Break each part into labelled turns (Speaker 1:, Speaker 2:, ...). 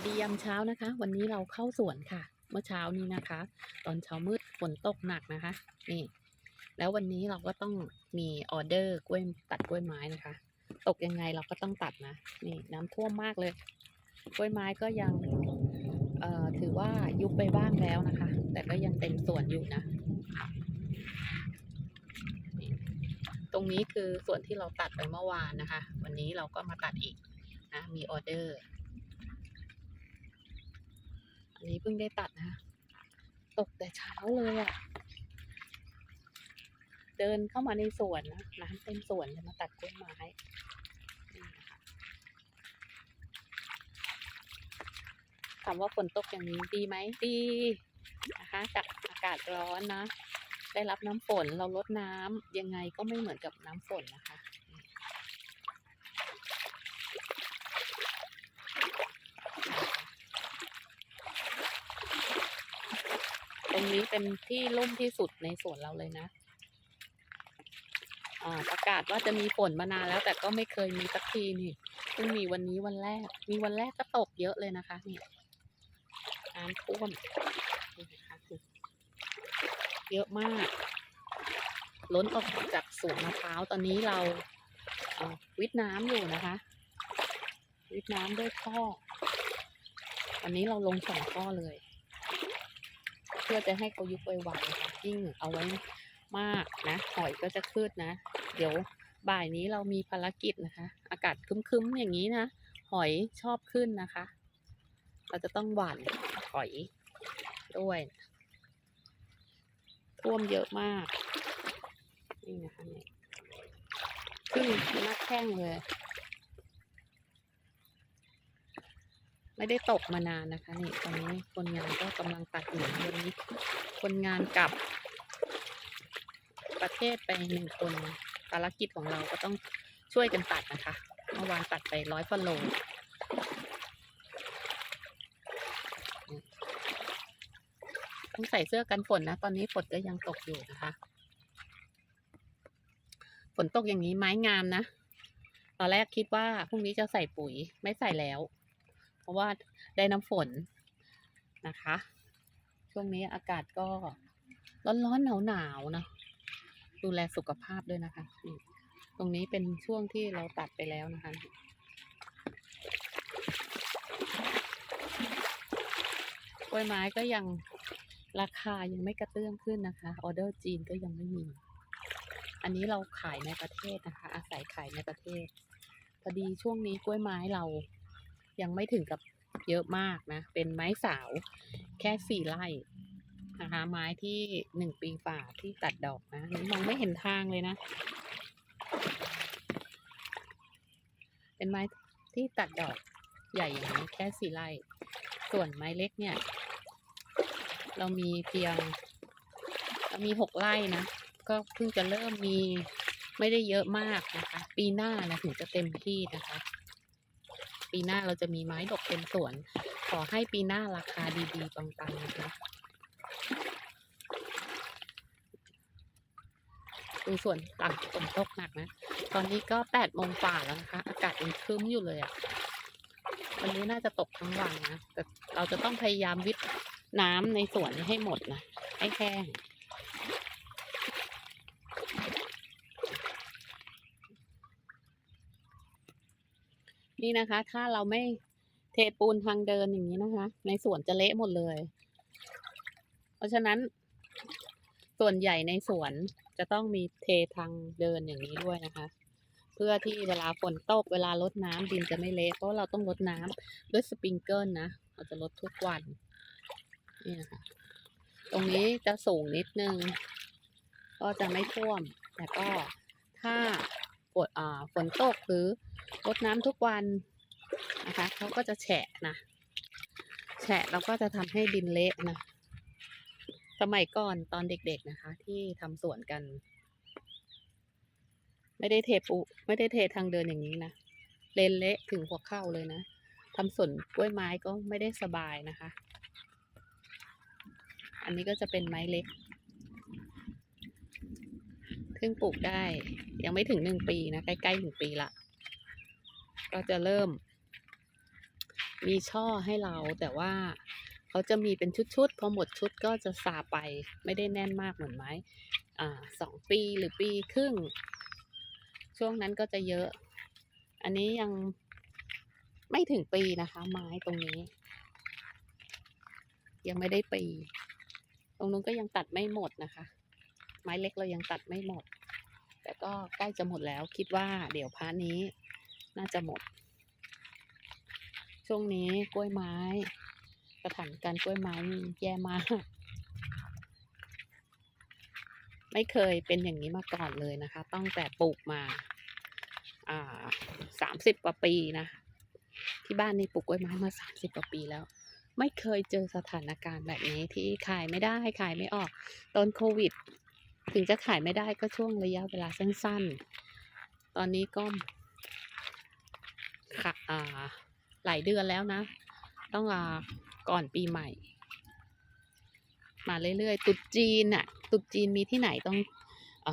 Speaker 1: วัสดียามเช้านะคะ วันนี้เราเข้าสวนค่ะ เมื่อเช้านี้นะคะ ตอนเช้ามืดฝนตกหนักนะคะนี่แล้ววันนี้เราก็ต้องมีออเดอร์กล้วยตัดกล้วยไม้นะคะ ตกยังไงเราก็ต้องตัดนะนี่น้ำท่วมมากเลย กล้วยไม้ก็ยังเอ่อถือว่ายุบไปบ้างแล้วนะคะ แต่ก็ยังเต็มสวนอยู่นะตรงนี้คือส่วนที่เราตัดไปเมื่อวานนะคะ วันนี้เราก็มาตัดอีกนะมีออเดอร์ อันนี้เพิ่งได้ตัดนะตกแต่เช้าเลยอะ่ะ เดินเข้ามาในสวนนะน้ำเต็มสวนเลยมาตัดกล้วยไม้ถามว่าฝนตกอย่างนี้ดีไหมดีนะคะจากอากาศร้อนนะ ได้รับน้ำฝนเราลดน้ำยังไงก็ไม่เหมือนกับน้ำฝนนะคะ รงนี้เป็นที่ร่มที่สุดในสวนเราเลยนะอ่าประกาศว่าจะมีฝนมานานแล้วแต่ก็ไม่เคยมีสักทีนี่เพิ่งมีวันนี้วันแรก มีวันแรกก็ตกเยอะเลยนะคะนี่น้ำท่วมเยอะมาก ล้นออกจากสวนมะพร้าวตอนนี้เราวิทน้ำอยู่นะคะ วิทน้ำด้วยท่อวันนี้เราลงสองท่อเลย พื่อจะให้เขายุบไวๆค่ะยิ่งเอาไว้มากนะหอยก็จะขึ้นนะ เดี๋ยวบ่ายนี้เรามีภารกิจนะคะ อากาศคึ้มๆอย่างนี้นะ หอยชอบขึ้นนะคะ เราจะต้องหว่านหอยด้วยท่วมเยอะมาก นี่นะคะนี่ขึ้นน้าแข้งเลย ไม่ได้ตกมานานนะคะนี่ตอนนี้คนงานก็กำลังตัดอยู่วันนี้ คนงานกลับ ประเทศไปหนึ่งคนภารกิจของเราก็ต้องช่วยกันตัดนะคะเมื่อวานตัดไปร้อยฟโลต้องใส่เสื้อกันฝนนะ ตอนนี้ฝนก็ยังตกอยู่นะคะฝนตกอย่างนี้ไม้งามนะ ตอนแรกคิดว่าพรุ่งนี้จะใส่ปุ๋ยไม่ใส่แล้ว ราะว่าได้น้ำฝนนะคะ ช่วงนี้อากาศก็ร้อนร้อนหนาวหนาวๆนะดูแลสุขภาพด้วยนะคะ ตรงนี้เป็นช่วงที่เราตัดไปแล้วนะคะกล้วยไม้ก็ยังราคายังไม่กระเตื้องขึ้นนะคะ ออเดอร์จีนก็ยังไม่มี อันนี้เราขายในประเทศนะคะ อาศัยขายในประเทศ พอดีช่วงนี้กล้วยไม้เรา ยังไม่ถึงกับเยอะมากนะ เป็นไม้สาวแค่สี่ไร่นะคะ ไม้ที่หนึ่งปีฝ่าที่ตัดดอกนะมองไม่เห็นทางเลยนะ เป็นไม้ที่ตัดดอกใหญ่อย่างนี้แค่สี่ไร่ ส่วนไม้เล็กเนี่ย เรามีเพียงเรามีหกไร่นะ ก็เพิ่งจะเริ่มมีไม่ได้เยอะมากนะคะ ปีหน้านะถึงจะเต็มที่นะคะ ปีหน้าเราจะมีไม้ดกเต็มสวน ขอให้ปีหน้าราคาดีๆปังๆนะคะดูส่วนต่างฝนตกหนักนะ ตอนนี้ก็แปดโมงฝ่าแล้วนะคะ อากาศยังครึ้มอยู่เลยอะ่ะ วันนี้น่าจะตกทั้งวันนะ แต่เราจะต้องพยายามวิทน้ำในสวนให้หมดนะ ให้แห้ง นี่นะคะ ถ้าเราไม่เทปูนทางเดินอย่างนี้นะคะ ในสวนจะเละหมดเลย เพราะฉะนั้น ส่วนใหญ่ในสวนจะต้องมีเททางเดินอย่างนี้ด้วยนะคะ เพื่อที่เวลาฝนตกเวลารดน้ำดินจะไม่เละเพราะเราต้องรดน้ำด้วยสปริงเกิลนะเราจะรดทุกวันนี่นะคะตรงนี้จะสูงนิดนึง ก็จะไม่ท่วม แต่ก็ถ้า ฝนอ่าฝนตกหรือรดน้ำทุกวันนะคะเขาก็จะแฉะนะ แฉะแล้วก็จะทำให้ดินเละนะ สมัยก่อนตอนเด็กๆนะคะ ที่ทำสวนกัน ไม่ได้เทปูไม่ได้เททางเดินอย่างนี้นะเลนเละถึงหัวเข่าเลยนะทำสวนกล้วยไม้ก็ไม่ได้สบายนะคะ อันนี้ก็จะเป็นไม้เล็ก เพิ่งปลูกได้ ยังไม่ถึงหนึ่งปีนะใกล้ๆถึงปีละ ก็จะเริ่ม มีช่อให้เราแต่ว่าเขาจะมีเป็นชุดๆ พอหมดชุดก็จะซาไปไม่ได้แน่นมากเหมือนไม้อ่าสองปีหรือปีครึ่ง ช่วงนั้นก็จะเยอะ อันนี้ยังไม่ถึงปีนะคะ ไม้ตรงนี้ ยังไม่ได้ปี ตรงนู้นก็ยังตัดไม่หมดนะคะ ไม้เล็กเรายังตัดไม่หมด แต่ก็ใกล้จะหมดแล้วคิดว่าเดี๋ยวพาร์ทนี้น่าจะหมด ช่วงนี้กล้วยไม้สถานการณ์กล้วยไม้แย่มาก ไม่เคยเป็นอย่างนี้มาก่อนเลยนะคะ ตั้งแต่ปลูกมาอ่าสามสิบกว่าปีนะ ที่บ้านนี่ปลูกกล้วยไม้มาสามสิบกว่าปีแล้ว ไม่เคยเจอสถานการณ์แบบนี้ที่ขายไม่ได้ขายไม่ออก ตอนโควิด ถึงจะขายไม่ได้ก็ช่วงระยะเวลาสั้นๆ ตอนนี้ก็ค่ะอ่าหลายเดือนแล้วนะ ต้องอ่าก่อนปีใหม่ มาเรื่อยๆ ตุดจีนอะตุดจีนมีที่ไหนต้องอ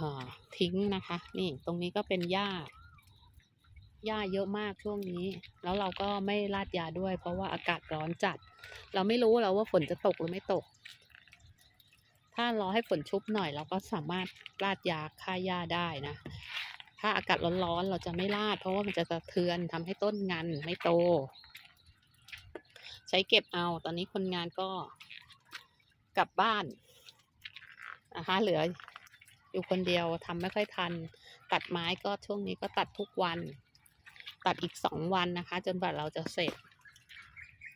Speaker 1: ทิ้งนะคะ นี่ตรงนี้ก็เป็นหญ้าหญ้าเยอะมากช่วงนี้ แล้วเราก็ไม่ราดยาด้วย เพราะว่าอากาศร้อนจัด เราไม่รู้เราว่าฝนจะตกหรือไม่ตก ถ้ารอให้ฝนชุบหน่อยเราก็สามารถราดยาฆ่าหญ้าได้นะ ถ้าอากาศร้อนๆเราจะไม่ราด เพราะว่ามันจะสะเทือนทำให้ต้นงันไม่โต ใช้เก็บเอาตอนนี้คนงานก็กลับบ้านนะคะเหลืออยู่คนเดียวทำไม่ค่อยทัน ตัดไม้ก็ช่วงนี้ก็ตัดทุกวัน ตัดอีกสองวันนะคะ จนกว่าเราจะเสร็จ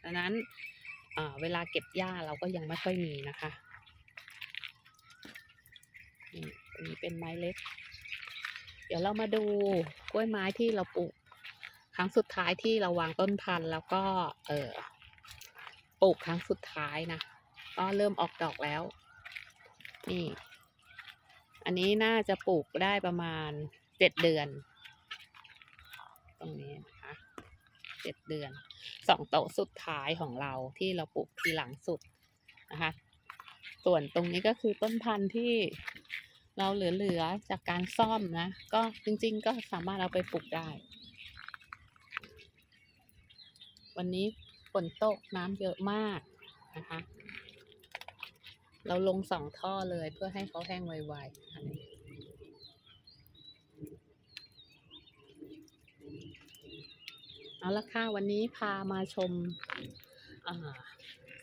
Speaker 1: ดังนั้นเวลาเก็บหญ้าเราก็ยังไม่ค่อยมีนะคะ นี่อันนี้เป็นไม้เล็ก เดี๋ยวเรามาดูกล้วยไม้ที่เราปลูก ครั้งสุดท้ายที่เราวางต้นพันธุ์แล้วก็เออปลูกครั้งสุดท้ายนะก็เริ่มออกดอกแล้ว นี่ อันนี้น่าจะปลูกได้ประมาณเจ็ดเดือน ตรงนี้นะคะเจ็ดเดือนสองโต๊ะสุดท้ายของเราที่เราปลูกทีหลังสุดนะคะ ส่วนตรงนี้ก็คือต้นพันธุ์ที่เราเหลือๆจากการซ่อมนะ ก็จริงๆ ก็สามารถเอาไปปลูกได้ วันนี้ฝนตกน้ำเยอะมากนะคะ เราลงสองท่อเลยเพื่อให้เขาแห้งไวๆอันนี้เอาละค่ะวันนี้พามาชมอ่า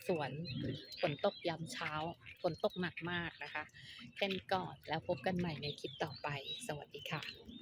Speaker 1: สวนฝนตกยามเช้าฝนตกหนักมากนะคะ แค่นี้ก่อนแล้วพบกันใหม่ในคลิปต่อไป สวัสดีค่ะ